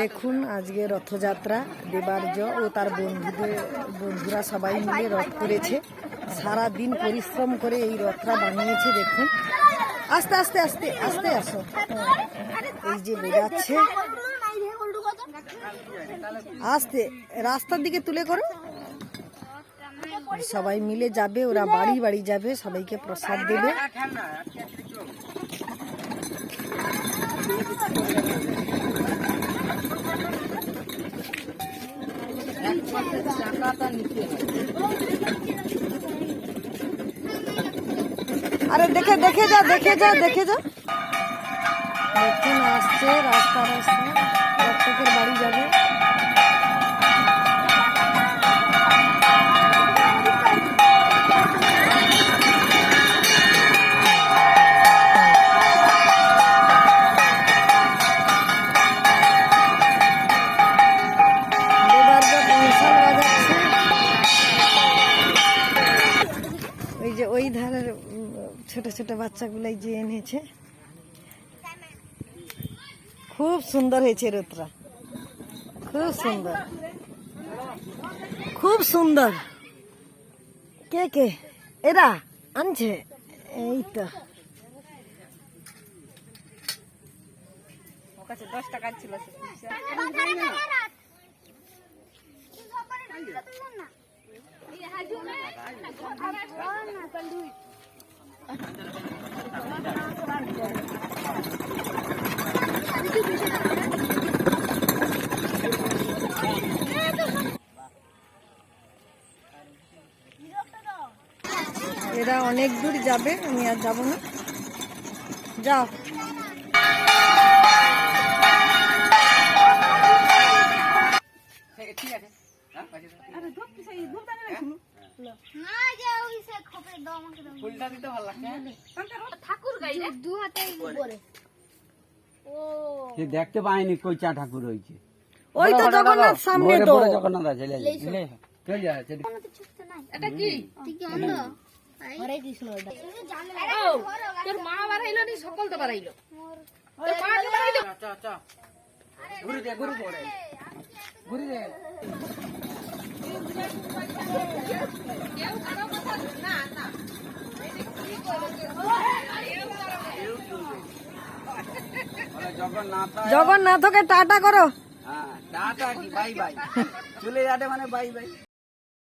দেখুন, আজকে রথযাত্রা, দেবার্য ও তার বন্ধুদের, বন্ধুরা সবাই মিলে রথ করেছে। সারা দিন পরিশ্রম করে এই রথটা বানিয়েছে, দেখুন। আস্তে আস্তে আস্তে আস্তে আসো। এই যে বোঝাচ্ছে আস্তে, রাস্তার দিকে তুলে করো। সবাই মিলে যাবে, ওরা বাড়ি বাড়ি যাবে, সবাইকে প্রসাদ দেবে। আরে দেখে দেখে যা দেখে যা দেখে যা। দেখুন আসছে রাস্তা রাস্তা বাড়ি যাবে। ছোট ছোট বাচ্চাগুলাই যে এনেছে খুব সুন্দর হয়েছে রোতরা খুব সুন্দর খুব সুন্দর কে কে এরা আনছে এই তো এরা অনেক দূর যাবে আমি আর যাব না। যাও। সে দেখতে পাইনি কই চা ঠাকুর হয়েছে ওই তো জগন্নাথ সামনে তো জগন্নাথ আছে লে যা। চল যা চল। তোর মা বাড়াইলো নি সকল তো বাড়াইলো ঘুরে দে ঘুরে দে ঘুরে দে বলে জগন্নাথ জগন্নাথকে টাটা করো। হ্যাঁ টাটা কি? Bye bye. চলে যাবে মানে বাই বাই।